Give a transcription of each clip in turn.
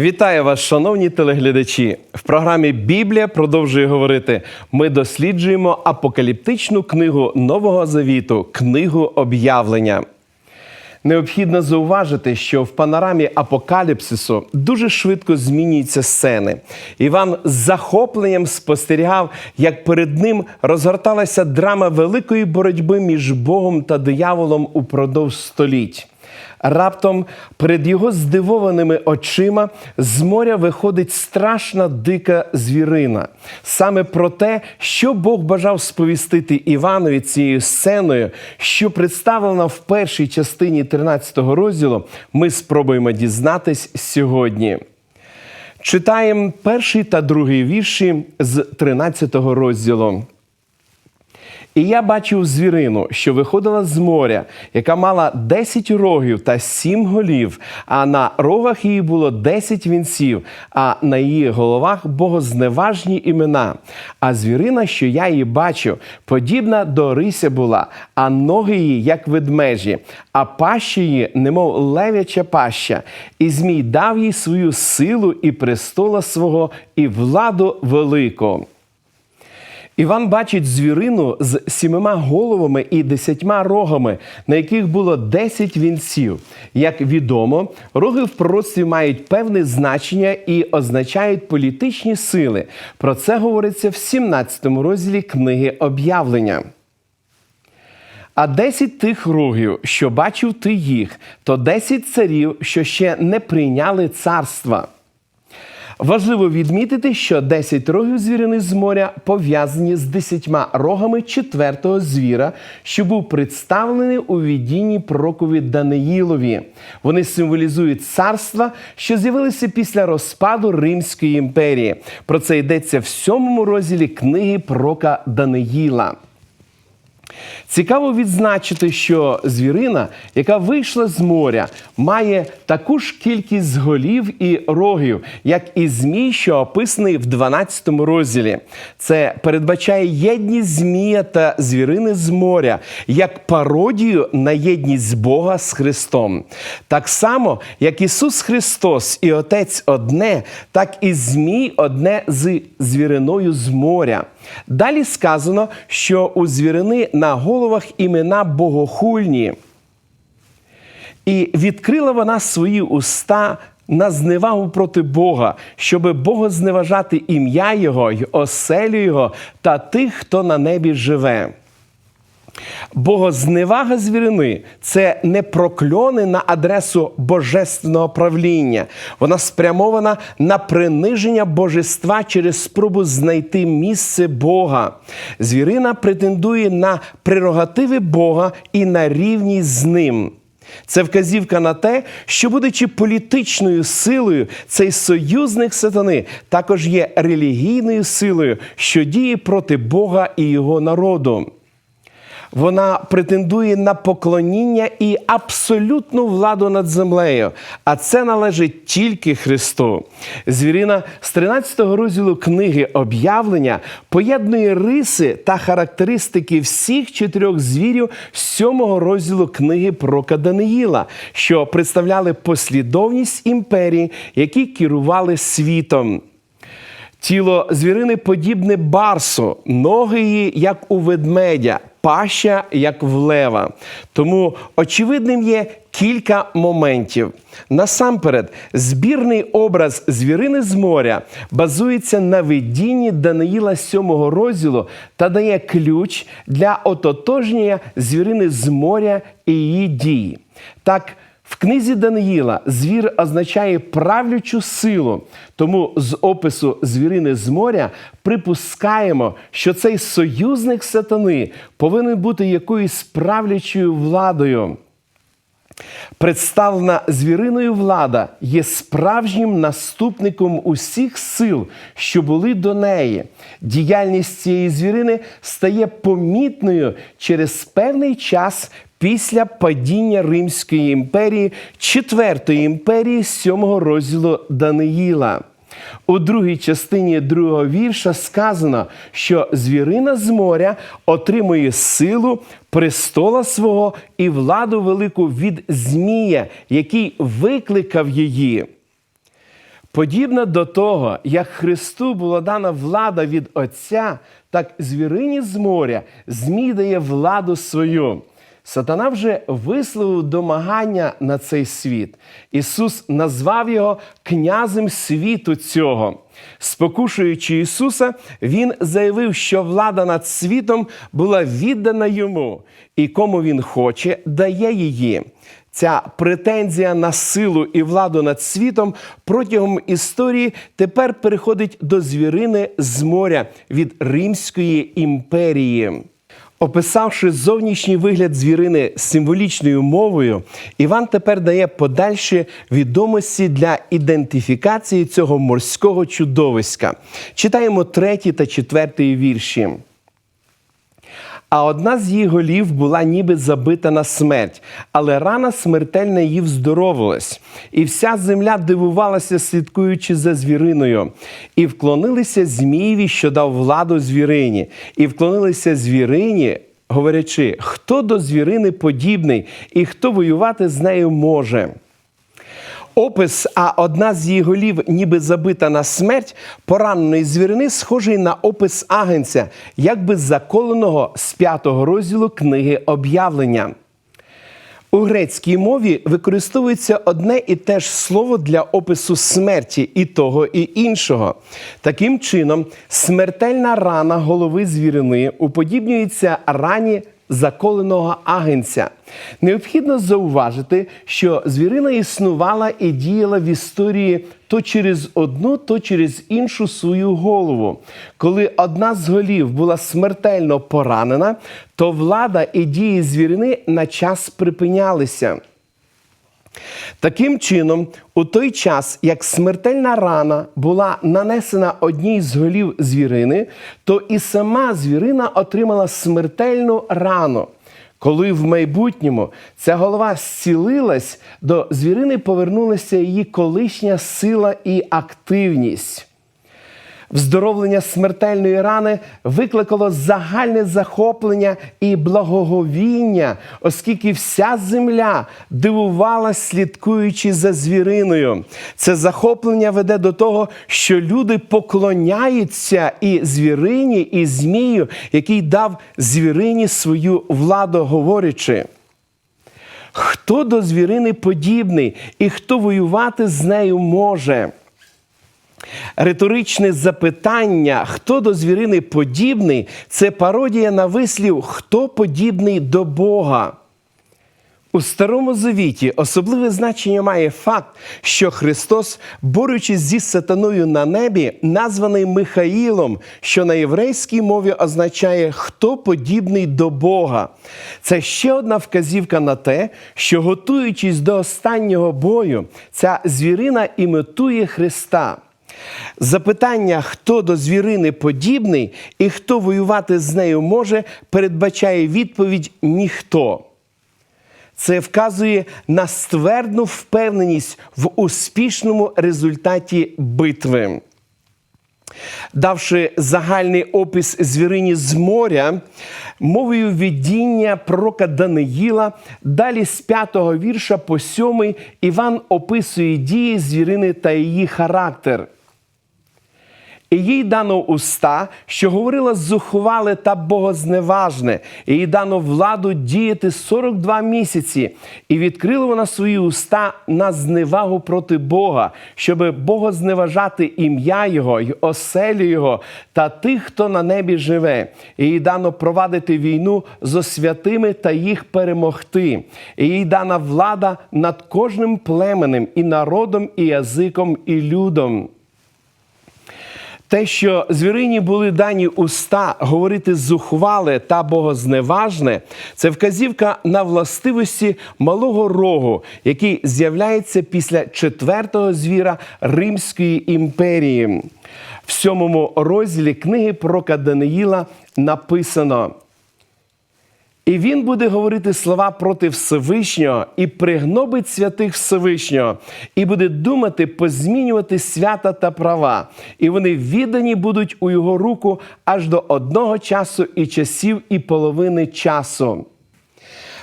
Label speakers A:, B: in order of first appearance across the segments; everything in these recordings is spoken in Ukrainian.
A: Вітаю вас, шановні телеглядачі. В програмі Біблія продовжує говорити. Ми досліджуємо апокаліптичну книгу Нового Завіту, книгу об'явлення. Необхідно зауважити, що в панорамі апокаліпсису дуже швидко змінюються сцени. Іван з захопленням спостерігав, як перед ним розгорталася драма великої боротьби між Богом та дияволом упродовж століть. Раптом перед його здивованими очима з моря виходить страшна дика звірина. Саме про те, що Бог бажав сповістити Іванові цією сценою, що представлена в першій частині 13 розділу, ми спробуємо дізнатись сьогодні. Читаємо перший та другий вірші з 13 розділу. І я бачив звірину, що виходила з моря, яка мала 10 рогів та 7 голів, а на рогах її було 10 вінців, а на її головах богозневажні імена. А звірина, що я її бачив, подібна до рися була, а ноги її, як ведмежі, а паща її, немов левяча паща. І Змій дав їй свою силу і престола свого, і владу велику. Іван бачить звірину з сімома головами і десятьма рогами, на яких було десять вінців. Як відомо, роги в пророцтві мають певне значення і означають політичні сили. Про це говориться в 17 розділі книги об'явлення. А десять тих рогів, що бачив ти їх, то десять царів, що ще не прийняли царства. Важливо відмітити, що 10 рогів звірини з моря пов'язані з 10 рогами четвертого звіра, що був представлений у відінні пророкові Даниїлові. Вони символізують царства, що з'явилися після розпаду Римської імперії. Про це йдеться в сьомому розділі книги пророка Даниїла. Цікаво відзначити, що звірина, яка вийшла з моря, має таку ж кількість голів і рогів, як і змій, що описаний в 12 розділі. Це передбачає єдність змія та звірини з моря, як пародію на єдність Бога з Христом. Так само, як Ісус Христос і Отець одне, так і змій одне з звіриною з моря. Далі сказано, що у звірини на головах імена богохульні. І відкрила вона свої уста на зневагу проти Бога, щоби богозневажати ім'я Його й оселю Його та тих, хто на небі живе. Богозневага звірини це не прокльони на адресу божественного правління. Вона спрямована на приниження божества через спробу знайти місце Бога. Звірина претендує на прерогативи Бога і на рівність з ним. Це вказівка на те, що, будучи політичною силою, цей союзник сатани також є релігійною силою, що діє проти Бога і його народу. Вона претендує на поклоніння і абсолютну владу над землею, а це належить тільки Христу. Звірина з 13 розділу книги об'явлення поєднує риси та характеристики всіх чотирьох звірів 7 розділу книги Прока Даниїла, що представляли послідовність імперії, які керували світом. Тіло звірини подібне барсу, ноги її, як у ведмедя, паща, як в лева. Тому очевидним є кілька моментів. Насамперед, збірний образ звірини з моря базується на видінні Даниїла 7 розділу та дає ключ для ототожнення звірини з моря і її дії. Так, в книзі Даниїла звір означає правлячу силу, тому з опису звірини з моря припускаємо, що цей союзник сатани повинен бути якоюсь правлячою владою. Представлена звіриною влада є справжнім наступником усіх сил, що були до неї. Діяльність цієї звірини стає помітною через певний час після падіння Римської імперії, Четвертої імперії сьомого розділу Даниїла. У другій частині другого вірша сказано, що звірина з моря отримує силу престола свого і владу велику від Змія, який викликав її. Подібно до того, як Христу була дана влада від Отця, так звірині з моря Змій дає владу свою. Сатана вже висловив домагання на цей світ. Ісус назвав його князем світу цього. Спокушуючи Ісуса, Він заявив, що влада над світом була віддана йому, і кому він хоче, дає її. Ця претензія на силу і владу над світом протягом історії тепер переходить до звірини з моря від Римської імперії. Описавши зовнішній вигляд звірини символічною мовою, Іван тепер дає подальші відомості для ідентифікації цього морського чудовиська. Читаємо третій та четвертий вірші. А одна з її голів була ніби забита на смерть, але рана смертельна її вздоровилась, і вся земля дивувалася, слідкуючи за звіриною, і вклонилися Змієві, що дав владу звірині, і вклонилися звірині, говорячи, хто до звірини подібний, і хто воювати з нею може. Опис, а одна з її голів, ніби забита на смерть, пораненої звірини, схожий на опис агенця, якби заколеного з п'ятого розділу книги об'явлення. У грецькій мові використовується одне і те ж слово для опису смерті і того, і іншого. Таким чином, смертельна рана голови звірини уподібнюється рані заколеного агенця. Необхідно зауважити, що звірина існувала і діяла в історії то через одну, то через іншу свою голову. Коли одна з голів була смертельно поранена, то влада і дії звірини на час припинялися. Таким чином, у той час, як смертельна рана була нанесена одній з голів звірини, то і сама звірина отримала смертельну рану. Коли в майбутньому ця голова зцілилась, до звірини повернулася її колишня сила і активність. Вздоровлення смертельної рани викликало загальне захоплення і благоговіння, оскільки вся земля дивувалась, слідкуючи за звіриною. Це захоплення веде до того, що люди поклоняються і звірині, і змію, який дав звірині свою владу, говорячи. Хто до звірини подібний і хто воювати з нею може? Риторичне запитання, хто до звірини подібний, це пародія на вислів, хто подібний до Бога. У Старому Завіті особливе значення має факт, що Христос, борючись зі сатаною на небі, названий Михаїлом, що на єврейській мові означає хто подібний до Бога. Це ще одна вказівка на те, що, готуючись до останнього бою, ця звірина імітує Христа. Запитання, хто до звірини подібний і хто воювати з нею може, передбачає відповідь ніхто. Це вказує на ствердну впевненість в успішному результаті битви. Давши загальний опис звірині з моря, мовою віддіння пророка Даниїла, далі з п'ятого вірша по сьомий Іван описує дії звірини та її характер. І їй дано уста, що говорила зухвале та богозневажне, і їй дано владу діяти 42 місяці, і відкрила вона свої уста на зневагу проти Бога, щоби богозневажати ім'я Його й оселю Його та тих, хто на небі живе. І їй дано провадити війну зо святими та їх перемогти. І їй дана влада над кожним племенем, і народом, і язиком, і людом. Те, що звірині були дані уста говорити зухвале та богозневажне, це вказівка на властивості малого рогу, який з'являється після четвертого звіра Римської імперії. В сьомому розділі книги пророка Даниїла написано. І він буде говорити слова проти Всевишнього і пригнобить святих Всевишнього, і буде думати позмінювати свята та права, і вони віддані будуть у його руку аж до одного часу і часів, і половини часу.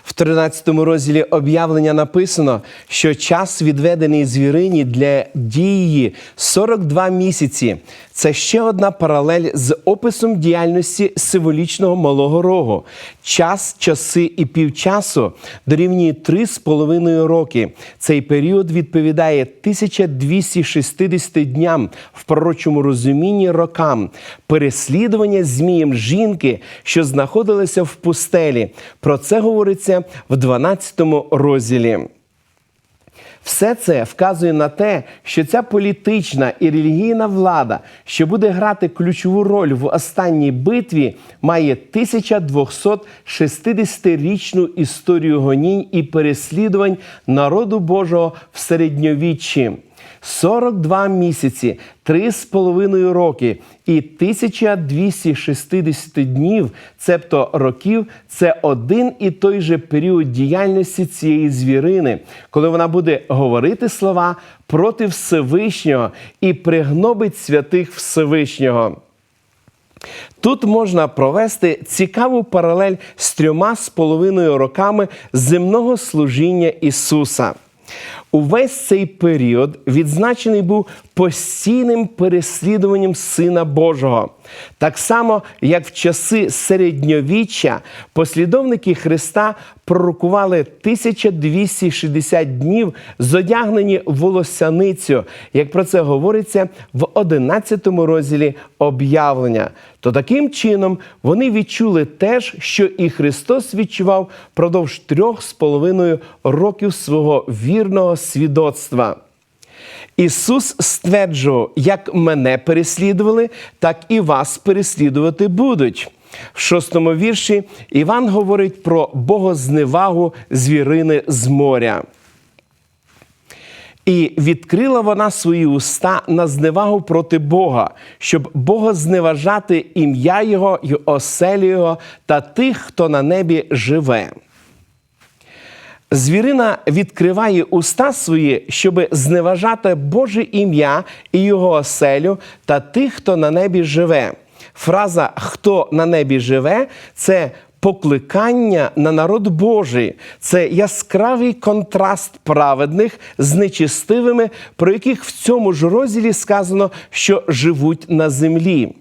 A: В 13 розділі об'явлення написано, що час відведений звірині для дії 42 місяці. Це ще одна паралель з описом діяльності символічного малого рогу. Час, часи і півчасу дорівнює 3,5 роки. Цей період відповідає 1260 дням в пророчому розумінні рокам переслідування змієм жінки, що знаходилася в пустелі. Про це говориться в 12 розділі. Все це вказує на те, що ця політична і релігійна влада, що буде грати ключову роль в останній битві, має 1260-річну історію гонінь і переслідувань народу Божого в середньовіччі. 42 місяці, 3,5 роки і 1260 днів, цебто років, це один і той же період діяльності цієї звірини, коли вона буде говорити слова проти Всевишнього і пригнобить святих Всевишнього. Тут можна провести цікаву паралель з трьома з половиною роками земного служіння Ісуса. Увесь цей період відзначений був постійним переслідуванням Сина Божого. Так само, як в часи середньовіччя послідовники Христа пророкували 1260 днів, зодягнені волосяницю, як про це говориться в 11 розділі об'явлення. То таким чином вони відчули теж, що і Христос відчував продовж трьох з половиною років свого вірного свідоцтва. Ісус стверджував, як мене переслідували, так і вас переслідувати будуть. В шостому вірші Іван говорить про богозневагу звірини з моря. І відкрила вона свої уста на зневагу проти Бога, щоб богозневажати ім'я Його й оселю Його та тих, хто на небі живе. Звірина відкриває уста свої, щоб зневажати Боже ім'я і його оселю та тих, хто на небі живе. Фраза Хто на небі живе це покликання на народ Божий. Це яскравий контраст праведних з нечистивими, про яких в цьому ж розділі сказано, що живуть на землі.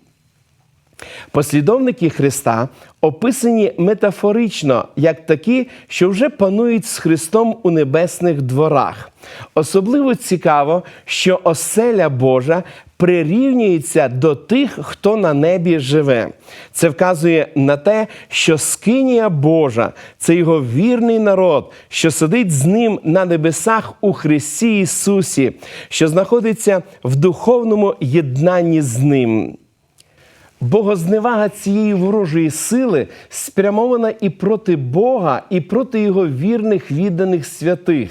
A: Послідовники Христа описані метафорично як такі, що вже панують з Христом у небесних дворах. Особливо цікаво, що оселя Божа прирівнюється до тих, хто на небі живе. Це вказує на те, що скинія Божа це його вірний народ, що сидить з ним на небесах у Христі Ісусі, що знаходиться в духовному єднанні з ним. Богозневага цієї ворожої сили спрямована і проти Бога, і проти його вірних відданих святих.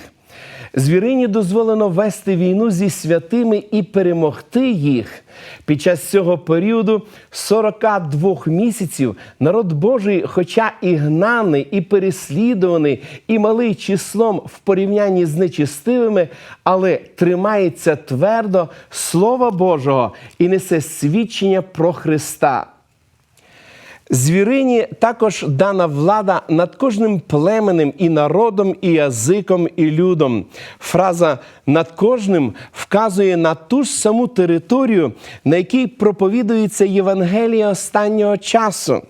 A: Звірині дозволено вести війну зі святими і перемогти їх. Під час цього періоду 42 місяців народ Божий, хоча і гнаний, і переслідуваний, і малий числом в порівнянні з нечистивими, але тримається твердо Слова Божого і несе свідчення про Христа. Звірині також дана влада над кожним племенем і народом, і язиком, і людом. Фраза над кожним вказує на ту ж саму територію, на якій проповідується Євангелія останнього часу.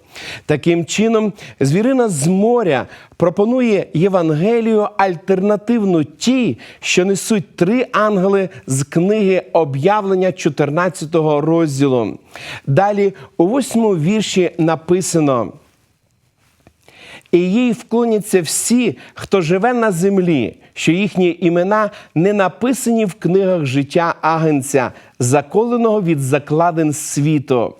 A: Таким чином, звірина з моря пропонує Євангелію альтернативну тій, що несуть три ангели з книги об'явлення 14 розділу. Далі у восьмому вірші написано. І їй вклоняться всі, хто живе на землі, що їхні імена не написані в книгах життя агенця, заколеного від закладин світу.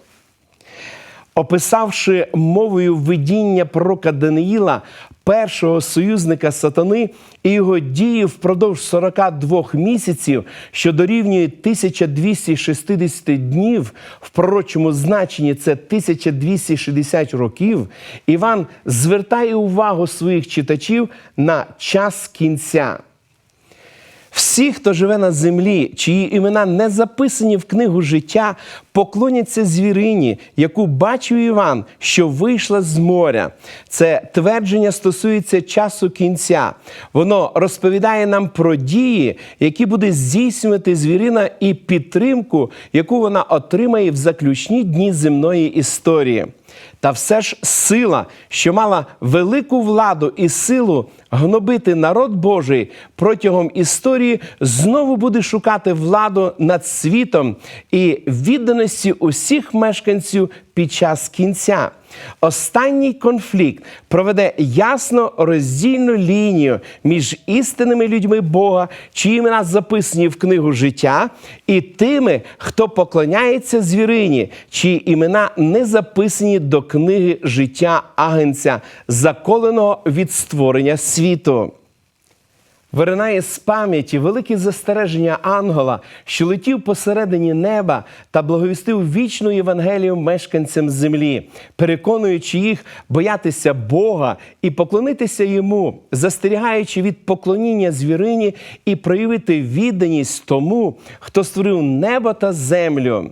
A: Описавши мовою видіння пророка Даниїла, першого союзника сатани і його дії впродовж 42 місяців, що дорівнює 1260 днів, в пророчому значенні це 1260 років, Іван звертає увагу своїх читачів на час кінця. Всі, хто живе на землі, чиї імена не записані в книгу життя, поклоняться звірині, яку бачив Іван, що вийшла з моря. Це твердження стосується часу кінця. Воно розповідає нам про дії, які буде здійснювати звірина, і підтримку, яку вона отримає в заключні дні земної історії. Та все ж сила, що мала велику владу і силу гнобити народ Божий протягом історії, знову буде шукати владу над світом і відданості усіх мешканців під час кінця. Останній конфлікт проведе ясно роздільну лінію між істинними людьми Бога, чиї імена записані в книгу життя, і тими, хто поклоняється звірині, чиї імена не записані до книги життя агенця, заколеного від створення світу. Виринає з пам'яті велике застереження ангела, що летів посередині неба та благовістив вічну Євангелію мешканцям землі, переконуючи їх боятися Бога і поклонитися йому, застерігаючи від поклоніння звірині і проявити відданість тому, хто створив небо та землю.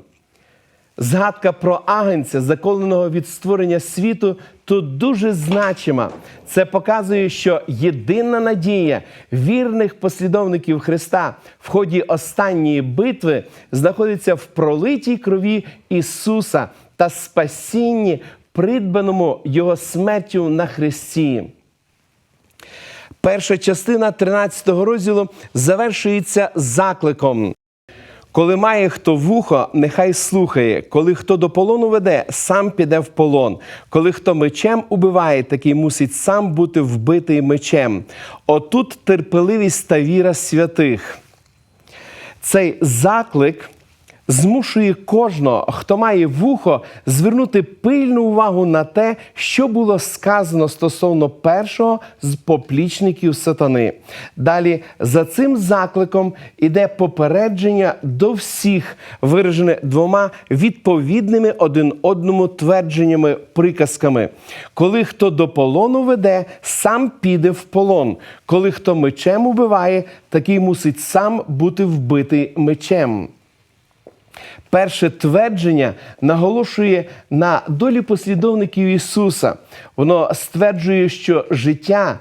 A: Згадка про агенця, заколеного від створення світу, тут дуже значима. Це показує, що єдина надія вірних послідовників Христа в ході останньої битви знаходиться в пролитій крові Ісуса та спасінні, придбаному Його смертю на Христі. Перша частина 13 розділу завершується закликом. Коли має хто вухо, нехай слухає. Коли хто до полону веде, сам піде в полон. Коли хто мечем убиває, такий мусить сам бути вбитий мечем. Отут терпеливість та віра святих. Цей заклик змушує кожного, хто має вухо, звернути пильну увагу на те, що було сказано стосовно першого з поплічників сатани. Далі за цим закликом іде попередження до всіх, виражене двома відповідними один одному твердженнями, приказками. Коли хто до полону веде, сам піде в полон. Коли хто мечем убиває, такий мусить сам бути вбитий мечем. Перше твердження наголошує на долі послідовників Ісуса. Воно стверджує, що життя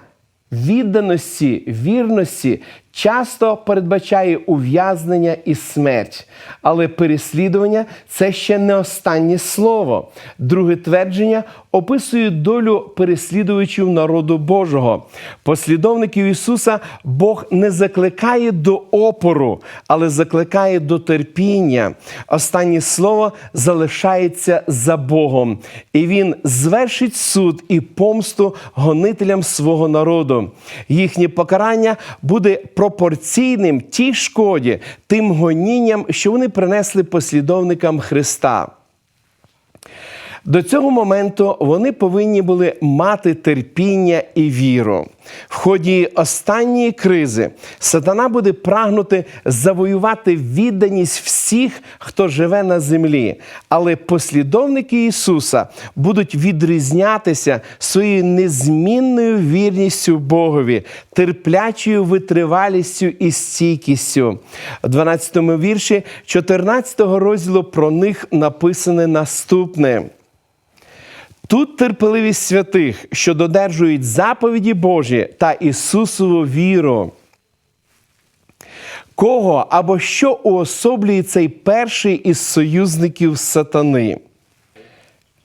A: відданості, вірності часто передбачає ув'язнення і смерть. Але переслідування це ще не останнє слово. Друге твердження описує долю переслідувачів народу Божого. Послідовників Ісуса Бог не закликає до опору, але закликає до терпіння. Останнє слово залишається за Богом, і Він звершить суд і помсту гонителям свого народу. Їхнє покарання буде пропорційним тій шкоді, тим гонінням, що вони принесли послідовникам Христа. До цього моменту вони повинні були мати терпіння і віру. В ході останньої кризи сатана буде прагнути завоювати відданість всіх, хто живе на землі. Але послідовники Ісуса будуть відрізнятися своєю незмінною вірністю Богові, терплячою витривалістю і стійкістю. У 12 вірші 14 розділу про них написане наступне. Тут терпеливість святих, що додержують заповіді Божі та Ісусову віру. Кого або що уособлює цей перший із союзників сатани?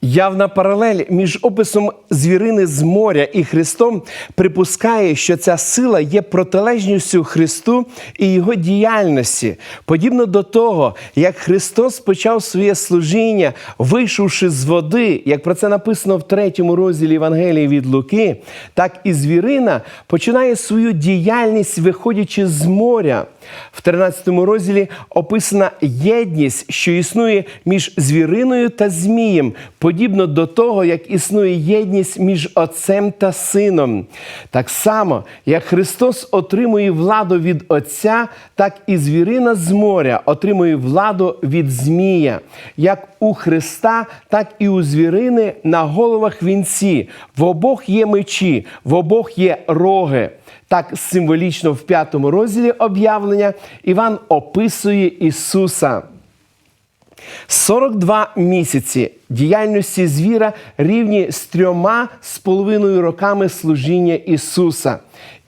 A: Явна паралель між описом звірини з моря і Христом припускає, що ця сила є протилежністю Христу і Його діяльності, подібно до того, як Христос почав своє служіння, вийшовши з води, як про це написано в третьому розділі Євангелії від Луки, так і звірина починає свою діяльність, виходячи з моря. В 13 розділі описана єдність, що існує між звіриною та змієм, подібно до того, як існує єдність між Отцем та Сином. Так само, як Христос отримує владу від Отця, так і звірина з моря отримує владу від Змія. Як у Христа, так і у звірини на головах вінці. В обох є мечі, в обох є роги. Так символічно в п'ятому розділі об'явлення Іван описує Ісуса. 42 місяці діяльності звіра рівні з трьома з половиною роками служіння Ісуса.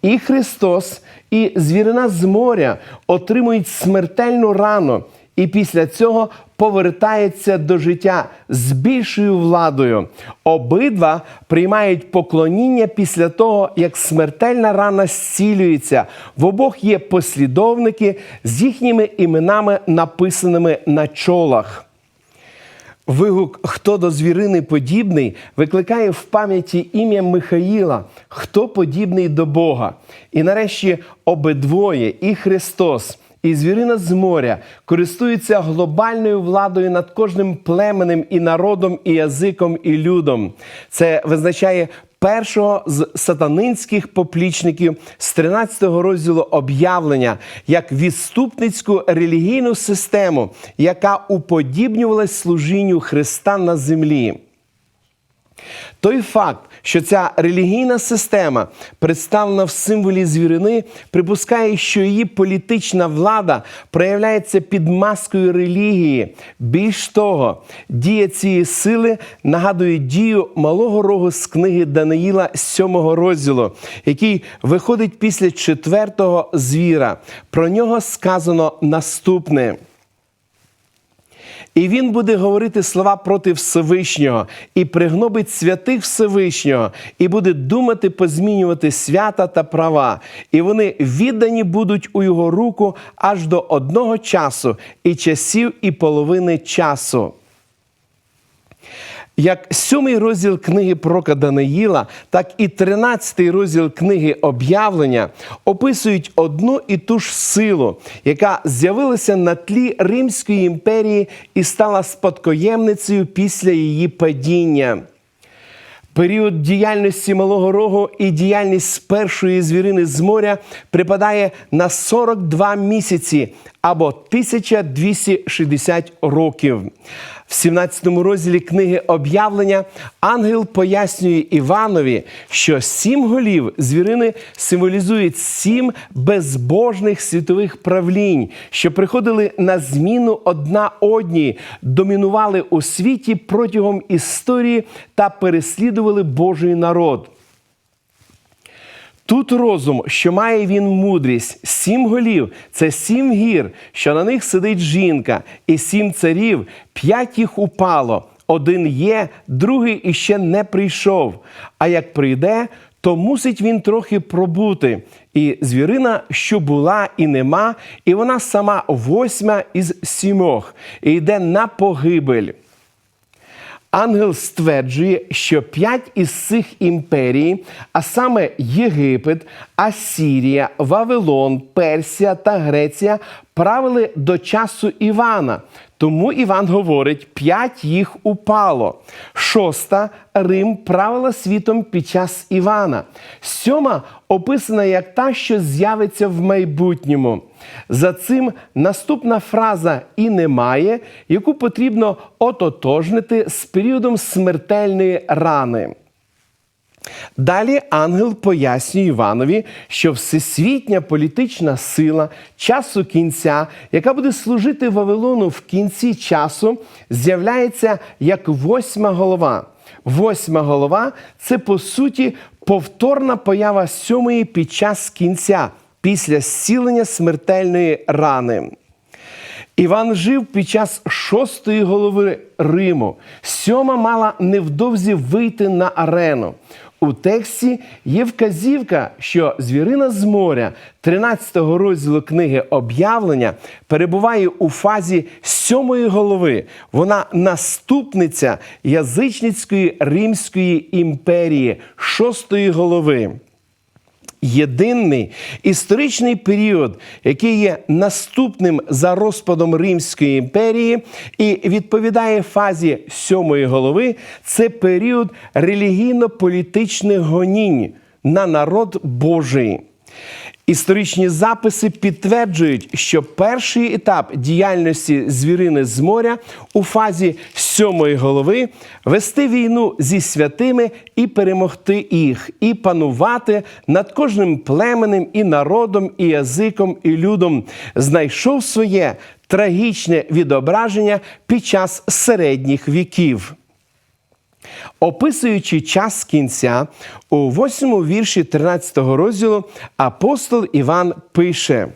A: І Христос, і звірина з моря отримують смертельну рану, і після цього повертається до життя з більшою владою. Обидва приймають поклоніння після того, як смертельна рана зцілюється. В обох є послідовники з їхніми іменами, написаними на чолах. Вигук Хто до звірини подібний викликає в пам'яті ім'я Михаїла, хто подібний до Бога. І нарешті обидвоє, і Христос, і звірина з моря користуються глобальною владою над кожним племенем і народом, і язиком, і людом. Це визначає першого з сатанинських поплічників з 13 розділу об'явлення як відступницьку релігійну систему, яка уподібнювалась служінню Христа на землі. Той факт, що ця релігійна система представлена в символі звірини, припускає, що її політична влада проявляється під маскою релігії. Більш того, дія цієї сили нагадує дію малого рогу з книги Даниїла 7 розділу, який виходить після четвертого звіра. Про нього сказано наступне. І він буде говорити слова проти Всевишнього, і пригнобить святих Всевишнього, і буде думати позмінювати свята та права. І вони віддані будуть у його руку аж до одного часу, і часів, і половини часу. Як сьомий розділ книги пророка Даниїла, так і тринадцятий розділ книги об'явлення описують одну і ту ж силу, яка з'явилася на тлі Римської імперії і стала спадкоємницею після її падіння. Період діяльності Малого Рогу і діяльність першої звірини з моря припадає на 42 місяці або 1260 років. В 17 розділі книги об'явлення ангел пояснює Іванові, що сім голів звірини символізують сім безбожних світових правлінь, що приходили на зміну одна одній, домінували у світі протягом історії та переслідували Божий народ. Тут розум, що має він мудрість, сім голів це сім гір, що на них сидить жінка, і сім царів, п'ять їх упало. Один є, другий іще не прийшов. А як прийде, то мусить він трохи пробути. І звірина, що була і нема, і вона сама восьма із сімох, і йде на погибель. Ангел стверджує, що п'ять із цих імперій, а саме Єгипет, Асірія, Вавилон, Персія та Греція, правили до часу Івана. Тому Іван говорить, п'ять їх упало. Шоста Рим правила світом під час Івана. Сьома описана як та, що з'явиться в майбутньому. За цим наступна фраза і немає, яку потрібно ототожнити з періодом смертельної рани. Далі ангел пояснює Іванові, що всесвітня політична сила часу кінця, яка буде служити Вавилону в кінці часу, з'являється як восьма голова. Восьма голова це по суті повторна поява сьомої під час кінця, після зцілення смертельної рани. Іван жив під час шостої голови Риму. Сьома мала невдовзі вийти на арену. У тексті є вказівка, що звірина з моря 13-го розділу книги об'явлення перебуває у фазі сьомої голови. Вона наступниця язичницької Римської імперії, шостої голови. Єдиний історичний період, який є наступним за розпадом Римської імперії і відповідає фазі сьомої голови, це період релігійно-політичних гонінь на народ Божий. Історичні записи підтверджують, що перший етап діяльності звірини з моря у фазі сьомої голови вести війну зі святими і перемогти їх, і панувати над кожним племенем, і народом, і язиком, і людом, знайшов своє трагічне відображення під час середніх віків. Описуючи час кінця, у восьмому вірші 13 розділу апостол Іван пише.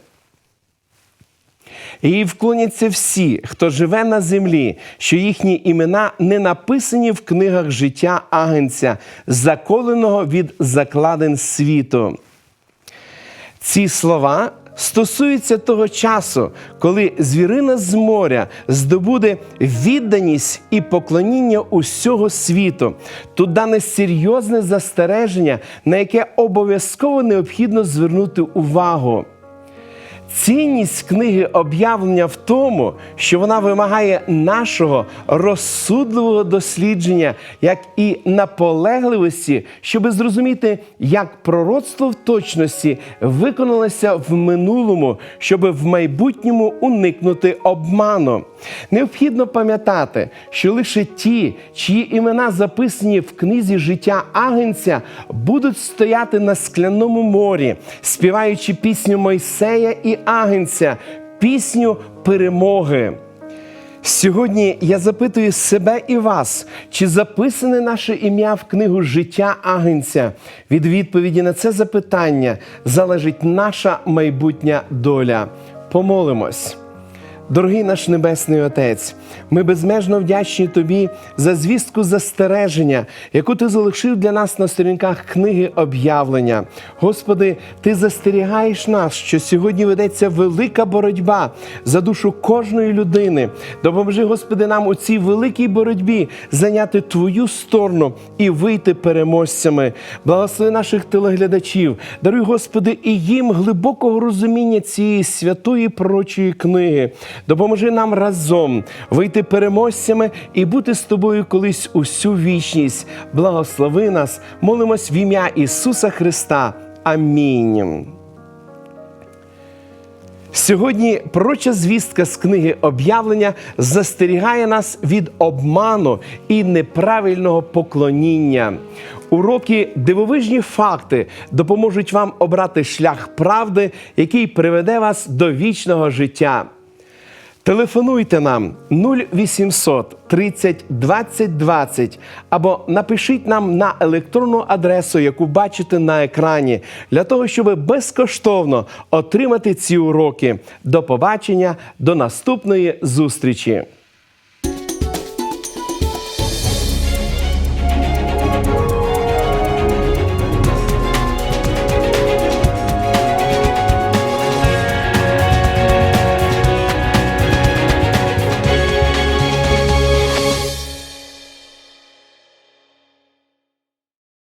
A: І вклоняться всі, хто живе на землі, що їхні імена не написані в книгах життя агенця, заколеного від закладин світу. Ці слова стосуються того часу, коли звірина з моря здобуде відданість і поклоніння усього світу. Тут дане серйозне застереження, на яке обов'язково необхідно звернути увагу. Цінність книги об'явлення в тому, що вона вимагає нашого розсудливого дослідження, як і наполегливості, щоби зрозуміти, як пророцтво в точності виконалося в минулому, щоби в майбутньому уникнути обману. Необхідно пам'ятати, що лише ті, чиї імена записані в книзі життя Агенця, будуть стояти на скляному морі, співаючи пісню Мойсея і Агенця, пісню перемоги. Сьогодні я запитую себе і вас, чи записане наше ім'я в книгу життя Агенця. Від відповіді на це запитання залежить наша майбутня доля. Помолимось. Дорогий наш Небесний Отець, ми безмежно вдячні Тобі за звістку застереження, яку ти залишив для нас на сторінках книги об'явлення. Господи, Ти застерігаєш нас, що сьогодні ведеться велика боротьба за душу кожної людини. Допоможи, Господи, нам у цій великій боротьбі зайняти Твою сторону і вийти переможцями. Благослови наших телеглядачів, даруй, Господи, і їм глибокого розуміння цієї святої пророчої книги. Допоможи нам разом вийти переможцями і бути з тобою колись усю вічність. Благослови нас, молимось в ім'я Ісуса Христа. Амінь. Сьогодні пророча звістка з книги об'явлення застерігає нас від обману і неправильного поклоніння. Уроки дивовижні факти допоможуть вам обрати шлях правди, який приведе вас до вічного життя. Телефонуйте нам 0800 30 20 20 або напишіть нам на електронну адресу, яку бачите на екрані, для того, щоб безкоштовно отримати ці уроки. До побачення, до наступної зустрічі!